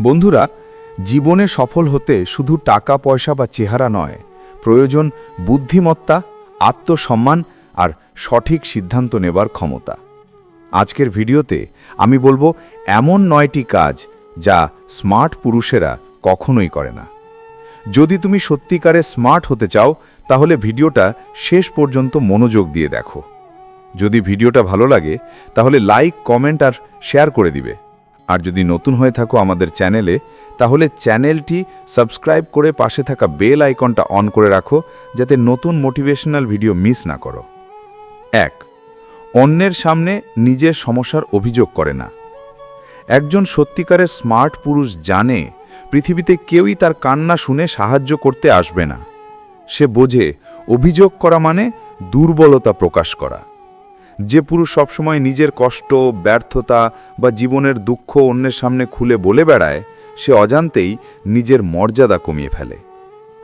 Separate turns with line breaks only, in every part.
বন্ধুরা, জীবনে সফল হতে শুধু টাকা, পয়সা বা চেহারা নয়, প্রয়োজন বুদ্ধিমত্তা, আত্মসম্মান আর সঠিক সিদ্ধান্ত নেবার ক্ষমতা। আজকের ভিডিওতে আমি বলব এমন নয়টি কাজ যা স্মার্ট পুরুষেরা কখনোই করে না। যদি তুমি সত্যিকারে স্মার্ট হতে চাও, তাহলে ভিডিওটা শেষ পর্যন্ত মনোযোগ দিয়ে দেখো। যদি ভিডিওটা ভালো লাগে, তাহলে লাইক, কমেন্ট আর শেয়ার করে দিবে। আর যদি নতুন হয়ে থাকো আমাদের চ্যানেলে, তাহলে চ্যানেলটি সাবস্ক্রাইব করে পাশে থাকা বেল আইকনটা অন করে রাখো, যাতে নতুন মোটিভেশনাল ভিডিও মিস না করো। এক, অন্যের সামনে নিজের সমস্যার অভিযোগ করে না। একজন সত্যিকারের স্মার্ট পুরুষ জানে পৃথিবীতে কেউই তার কান্না শুনে সাহায্য করতে আসবে না। সে বোঝে অভিযোগ করা মানে দুর্বলতা প্রকাশ করা। যে পুরুষ সবসময় নিজের কষ্ট, ব্যর্থতা বা জীবনের দুঃখ অন্যের সামনে খুলে বলে বেড়ায়, সে অজান্তেই নিজের মর্যাদা কমিয়ে ফেলে।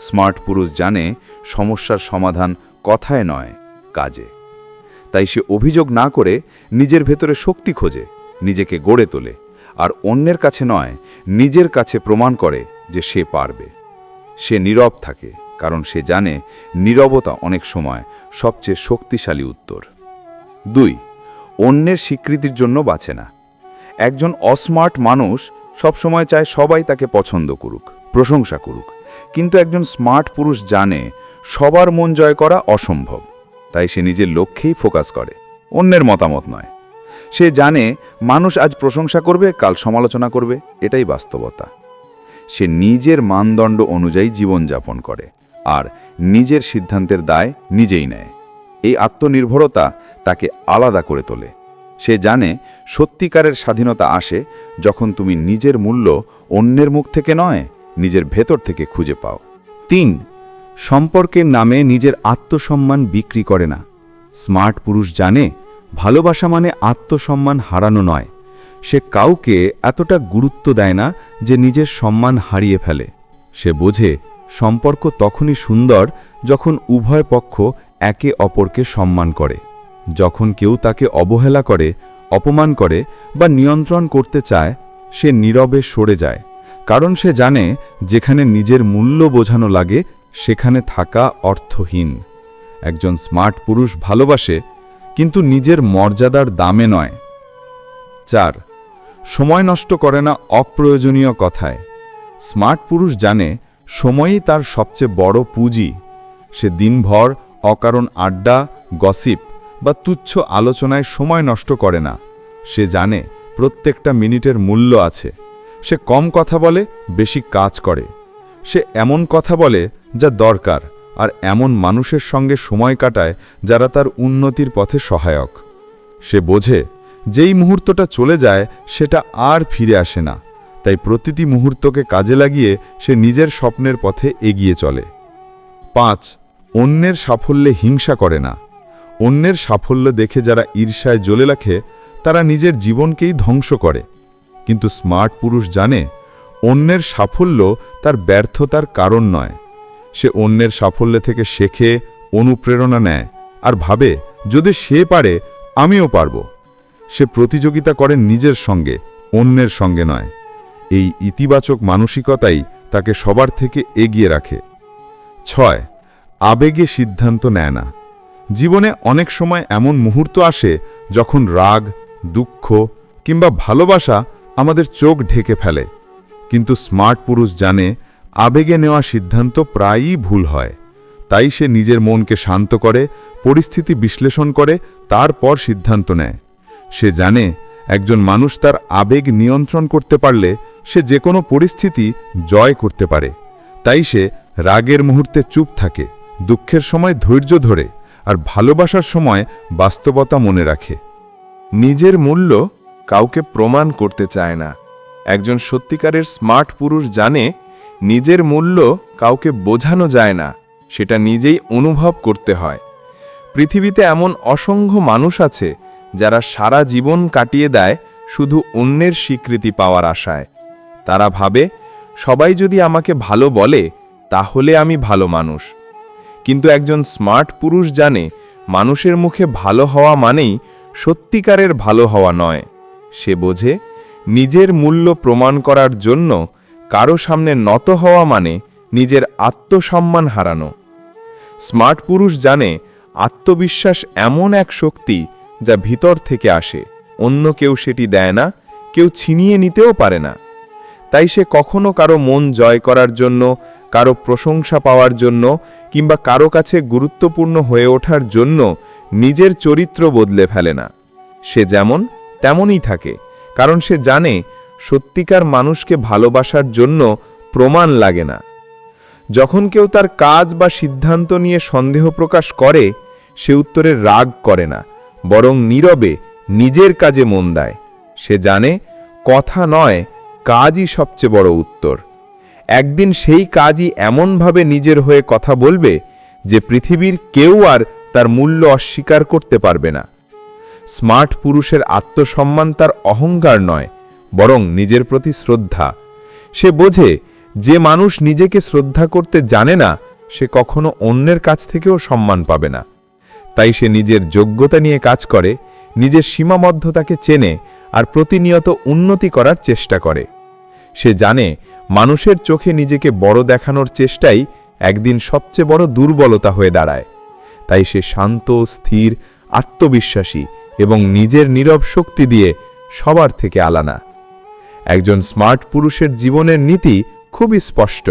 স্মার্ট পুরুষ জানে সমস্যার সমাধান কথায় নয়, কাজে। তাই সে অভিযোগ না করে নিজের ভেতরে শক্তি খোঁজে, নিজেকে গড়ে তোলে, আর অন্যের কাছে নয়, নিজের কাছে প্রমাণ করে যে সে পারবে। সে নীরব থাকে, কারণ সে জানে নীরবতা অনেক সময় সবচেয়ে শক্তিশালী উত্তর। দুই, অন্যের স্বীকৃতির জন্য বাঁচে না। একজন অস্মার্ট মানুষ সবসময় চায় সবাই তাকে পছন্দ করুক, প্রশংসা করুক। কিন্তু একজন স্মার্ট পুরুষ জানে সবার মন জয় করা অসম্ভব। তাই সে নিজের লক্ষ্যেই ফোকাস করে, অন্যের মতামত নয়। সে জানে মানুষ আজ প্রশংসা করবে, কাল সমালোচনা করবে, এটাই বাস্তবতা। সে নিজের মানদণ্ড অনুযায়ী জীবনযাপন করে, আর নিজের সিদ্ধান্তের দায় নিজেই নেয়। এই আত্মনির্ভরতা তাকে আলাদা করে তোলে। সে জানে সত্যিকারের স্বাধীনতা আসে যখন তুমি নিজের মূল্য অন্যের মুখ থেকে নয়, নিজের ভেতর থেকে খুঁজে পাও।
তিন, সম্পর্কের নামে নিজের আত্মসম্মান বিক্রি করে না। স্মার্ট পুরুষ জানে ভালোবাসা মানে আত্মসম্মান হারানো নয়। সে কাউকে এতটা গুরুত্ব দেয় না যে নিজের সম্মান হারিয়ে ফেলে। সে বোঝে সম্পর্ক তখনই সুন্দর যখন উভয় পক্ষ একে অপরকে সম্মান করে। যখন কেউ তাকে অবহেলা করে, অপমান করে বা নিয়ন্ত্রণ করতে চায়, সে নীরবে সরে যায়, কারণ সে জানে যেখানে নিজের মূল্য বোঝানো লাগে, সেখানে থাকা অর্থহীন। একজন স্মার্ট পুরুষ ভালোবাসে, কিন্তু নিজের মর্যাদার দামে নয়। চার, সময় নষ্ট করে না অপ্রয়োজনীয় কথায়। স্মার্ট পুরুষ জানে, সময়ই তার সবচেয়ে বড় পুঁজি। সে দিনভর অকারণ আড্ডা, গসিপ বা তুচ্ছ আলোচনায় সময় নষ্ট করে না। সে জানে প্রত্যেকটা মিনিটের মূল্য আছে। সে কম কথা বলে, বেশি কাজ করে। সে এমন কথা বলে যা দরকার আর এমন মানুষের সঙ্গে সময় কাটায় যারা তার উন্নতির পথে সহায়ক। সে বোঝে, যেই মুহূর্তটা চলে যায় সেটা আর ফিরে আসে না। তাই প্রতিটি মুহূর্তকে কাজে লাগিয়ে সে নিজের স্বপ্নের পথে এগিয়ে চলে। পাঁচ অন্যের সাফল্যে হিংসা করে না। অন্যের সাফল্য দেখে যারা ঈর্ষায় জ্বলে রাখে, তারা নিজের জীবনকেই ধ্বংস করে। কিন্তু স্মার্ট পুরুষ জানে, অন্যের সাফল্য তার ব্যর্থতার কারণ নয়। সে অন্যের সাফল্য থেকে শেখে, অনুপ্রেরণা নেয় আর ভাবে, যদি সে পারে, আমিও পারব। সে প্রতিযোগিতা করে নিজের সঙ্গে, অন্যের সঙ্গে নয়। এই ইতিবাচক মানসিকতাই তাকে সবার থেকে এগিয়ে রাখে। ছয় আবেগে সিদ্ধান্ত নেয় না। জীবনে অনেক সময় এমন মুহূর্ত আসে যখন রাগ, দুঃখ কিংবা ভালোবাসা আমাদের চোখ ঢেকে ফেলে। কিন্তু স্মার্ট পুরুষ জানে, আবেগে নেওয়া সিদ্ধান্ত প্রায়ই ভুল হয়। তাই সে নিজের মনকে শান্ত করে, পরিস্থিতি বিশ্লেষণ করে, তারপর সিদ্ধান্ত নেয়। সে জানে, একজন মানুষ তার আবেগ নিয়ন্ত্রণ করতে পারলে সে যে কোনো পরিস্থিতি জয় করতে পারে। তাই সে রাগের মুহূর্তে চুপ থাকে। দুঃখের সময় ধৈর্য ধরে আর ভালোবাসার সময় বাস্তবতা মনে রাখে।
নিজের মূল্য কাউকে প্রমাণ করতে চায় না। একজন সত্যিকারের স্মার্ট পুরুষ জানে নিজের মূল্য কাউকে বোঝানো যায় না, সেটা নিজেই অনুভব করতে হয়। পৃথিবীতে এমন অসংখ্য মানুষ আছে যারা সারা জীবন কাটিয়ে দেয় শুধু অন্যের স্বীকৃতি পাওয়ার আশায়। তারা ভাবে, সবাই যদি আমাকে ভালো বলে, তাহলে আমি ভালো মানুষ। কিন্তু একজন স্মার্ট পুরুষ জানে, মানুষের মুখে ভালো হওয়া মানেই সত্যিকারের ভালো হওয়া নয়। সে বোঝে, নিজের মূল্য প্রমাণ করার জন্য কারও সামনে নত হওয়া মানে নিজের আত্মসম্মান হারানো। স্মার্ট পুরুষ জানে, আত্মবিশ্বাস এমন এক শক্তি যা ভিতর থেকে আসে, অন্য কেউ সেটি দেয় না, কেউ ছিনিয়ে নিতেও পারে না। তাই সে কখনো কারও মন জয় করার জন্য কারও প্রশংসা পাওয়ার জন্য কিংবা কারও কাছে গুরুত্বপূর্ণ হয়ে ওঠার জন্য নিজের চরিত্র বদলে ফেলে না। সে যেমন, তেমনই থাকে, কারণ সে জানে সত্যিকার মানুষকে ভালোবাসার জন্য প্রমাণ লাগে না। যখন কেউ তার কাজ বা সিদ্ধান্ত নিয়ে সন্দেহ প্রকাশ করে, সে উত্তরে রাগ করে না, বরং নীরবে নিজের কাজে মন দেয়। সে জানে, কথা নয়, কাজই সবচেয়ে বড় উত্তর। একদিন সেই কাজই এমনভাবে নিজের হয়ে কথা বলবে যে পৃথিবীর কেউ আর তার মূল্য অস্বীকার করতে পারবে না। স্মার্ট পুরুষের আত্মসম্মান তার অহংকার নয়, বরং নিজের প্রতি শ্রদ্ধা। সে বোঝে, যে মানুষ নিজেকে শ্রদ্ধা করতে জানে না, সে কখনো অন্যের কাছ থেকেও সম্মান পাবে না। তাই সে নিজের যোগ্যতা নিয়ে কাজ করে, নিজের সীমাবদ্ধতাকে চেনে আর প্রতিনিয়ত উন্নতি করার চেষ্টা করে। সে জানে মানুষের চোখে নিজেকে বড় দেখানোর চেষ্টাই একদিন সবচেয়ে বড় দুর্বলতা হয়ে দাঁড়ায়। তাই সে শান্ত, স্থির, আত্মবিশ্বাসী এবং নিজের নীরব শক্তি দিয়ে সবার থেকে আলানা। একজন স্মার্ট পুরুষের জীবনের নীতি খুবই স্পষ্ট।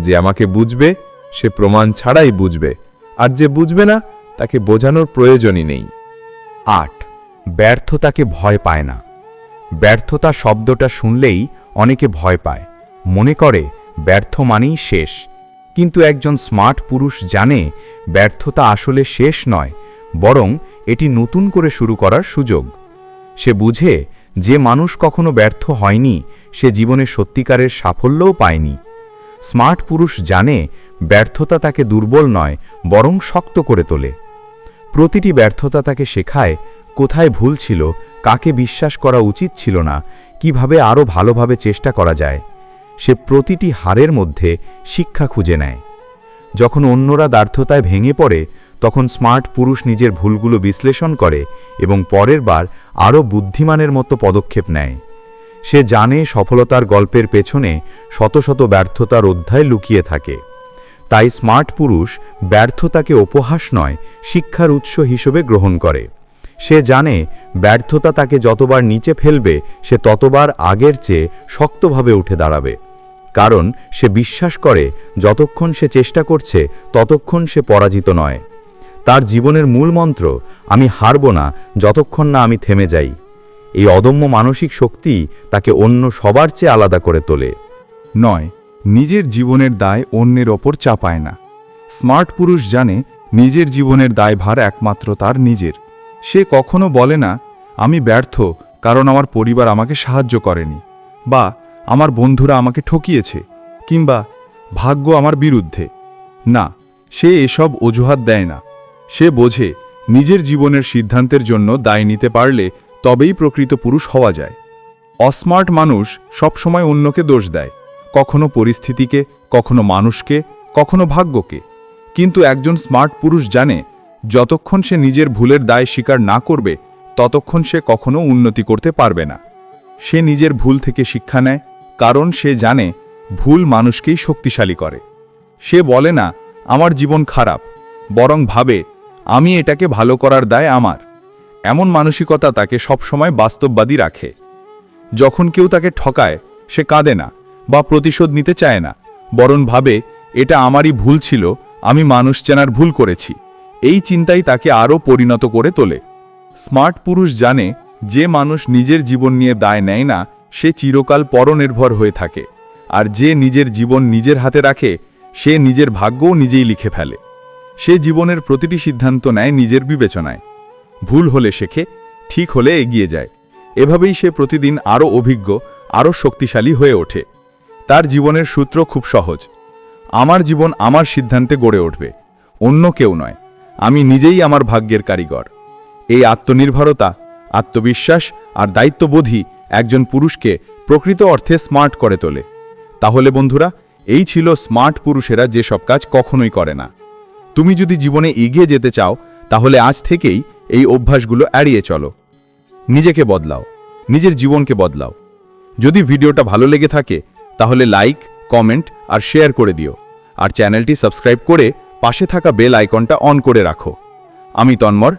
যে আমাকে বুঝবে, সে প্রমাণ ছাড়াই বুঝবে, আর যে বুঝবে না, তাকে বোঝানোর প্রয়োজনই নেই।
আট, ব্যর্থতাকে ভয় পায় না। ব্যর্থতা শব্দটা শুনলেই অনেকে ভয় পায়। মনে করে, ব্যর্থ মানেই শেষ। কিন্তু একজন স্মার্ট পুরুষ জানে, ব্যর্থতা আসলে শেষ নয়, বরং এটি নতুন করে শুরু করার সুযোগ। সে বুঝে, যে মানুষ কখনো ব্যর্থ হয়নি, সে জীবনে সত্যিকারের সাফল্যও পায়নি। স্মার্ট পুরুষ জানে, ব্যর্থতা তাকে দুর্বল নয়, বরং শক্ত করে তোলে। প্রতিটি ব্যর্থতা তাকে শেখায়, কোথায় ভুল ছিল, কাকে বিশ্বাস করা উচিত ছিল না কীভাবে আরও ভালোভাবে চেষ্টা করা যায়, সে প্রতিটি হারের মধ্যে শিক্ষা খুঁজে নেয়। যখন অন্যরা দ্বার্থতায় ভেঙে পড়ে, তখন স্মার্ট পুরুষ নিজের ভুলগুলো বিশ্লেষণ করে এবং পরের বার আরও বুদ্ধিমানের মতো পদক্ষেপ নেয়। সে জানে সফলতার গল্পের পেছনে শত শত ব্যর্থতার অধ্যায় লুকিয়ে থাকে। তাই স্মার্ট পুরুষ ব্যর্থতাকে উপহাস নয়, শিক্ষার উৎস হিসেবে গ্রহণ করে। সে জানে ব্যর্থতা তাকে যতবার নিচে ফেলবে, সে ততবার আগের চেয়ে শক্তভাবে উঠে দাঁড়াবে। কারণ সে বিশ্বাস করে, যতক্ষণ সে চেষ্টা করছে, ততক্ষণ সে পরাজিত নয়। তার জীবনের মূল মন্ত্র, আমি হারব না যতক্ষণ না আমি থেমে যাই। এই অদম্য মানসিক শক্তি তাকে অন্য সবার চেয়ে আলাদা করে তোলে।
নয়, নিজের জীবনের দায় অন্যের ওপর চাপায় না। স্মার্ট পুরুষ জানে, নিজের জীবনের দায়ভার একমাত্র তার নিজের। সে কখনো বলে না, আমি ব্যর্থ, কারণ আমার পরিবার আমাকে সাহায্য করেনি, বা আমার বন্ধুরা আমাকে ঠকিয়েছে, কিংবা ভাগ্য আমার বিরুদ্ধে। না, সে এসব অজুহাত দেয় না। সে বোঝে, নিজের জীবনের সিদ্ধান্তের জন্য দায় নিতে পারলে তবেই প্রকৃত পুরুষ হওয়া যায়। অস্মার্ট মানুষ সবসময় অন্যকে দোষ দেয়, কখনো পরিস্থিতিকে, কখনো মানুষকে, কখনো ভাগ্যকে। কিন্তু একজন স্মার্ট পুরুষ জানে যতক্ষণ সে নিজের ভুলের দায় স্বীকার না করবে, ততক্ষণ সে কখনো উন্নতি করতে পারবে না। সে নিজের ভুল থেকে শিক্ষা নেয়, কারণ সে জানে ভুল মানুষকেই শক্তিশালী করে। সে বলে না, আমার জীবন খারাপ। বরং ভাবে, আমি এটাকে ভালো করার দায় আমার। এমন মানসিকতা তাকে সবসময় বাস্তববাদী রাখে। যখন কেউ তাকে ঠকায়, সে কাঁদে না বা প্রতিশোধ নিতে চায় না, বরং ভাবে, এটা আমারই ভুল ছিল, আমি মানুষ চেনার ভুল করেছি। এই চিন্তাই তাকে আরও পরিণত করে তোলে। স্মার্ট পুরুষ জানে, যে মানুষ নিজের জীবন নিয়ে দায় নেয় না, সে চিরকাল পরনির্ভর হয়ে থাকে। আর যে নিজের জীবন নিজের হাতে রাখে, সে নিজের ভাগ্যও নিজেই লিখে ফেলে। সে জীবনের প্রতিটি সিদ্ধান্ত নেয় নিজের বিবেচনায়। ভুল হলে শেখে, ঠিক হলে এগিয়ে যায়। এভাবেই সে প্রতিদিন আরও অভিজ্ঞ, আরও শক্তিশালী হয়ে ওঠে। তার জীবনের সূত্র খুব সহজ। আমার জীবন আমার সিদ্ধান্তে গড়ে উঠবে, অন্য কেউ নয়। আমি নিজেই আমার ভাগ্যের কারিগর। এই আত্মনির্ভরতা, আত্মবিশ্বাস আর দায়িত্ববোধই একজন পুরুষকে প্রকৃত অর্থে স্মার্ট করে তোলে। তাহলে বন্ধুরা, এই ছিল স্মার্ট পুরুষেরা যেসব কাজ কখনোই করে না। তুমি যদি জীবনে এগিয়ে যেতে চাও, তাহলে আজ থেকেই এই অভ্যাসগুলো এড়িয়ে চলো। নিজেকে বদলাও,
নিজের জীবনকে বদলাও। যদি ভিডিওটা ভালো লেগে থাকে, তাহলে লাইক, কমেন্ট আর শেয়ার করে দিও। আর চ্যানেলটি সাবস্ক্রাইব করে পাশে থাকা বেল আইকনটা অন করে রাখো। আমি তন্মর,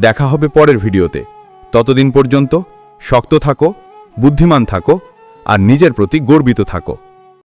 দেখা হবে পরের ভিডিওতে। ততদিন পর্যন্ত শক্ত থাকো, বুদ্ধিমান থাকো, আর নিজের প্রতি গর্বিত থাকো।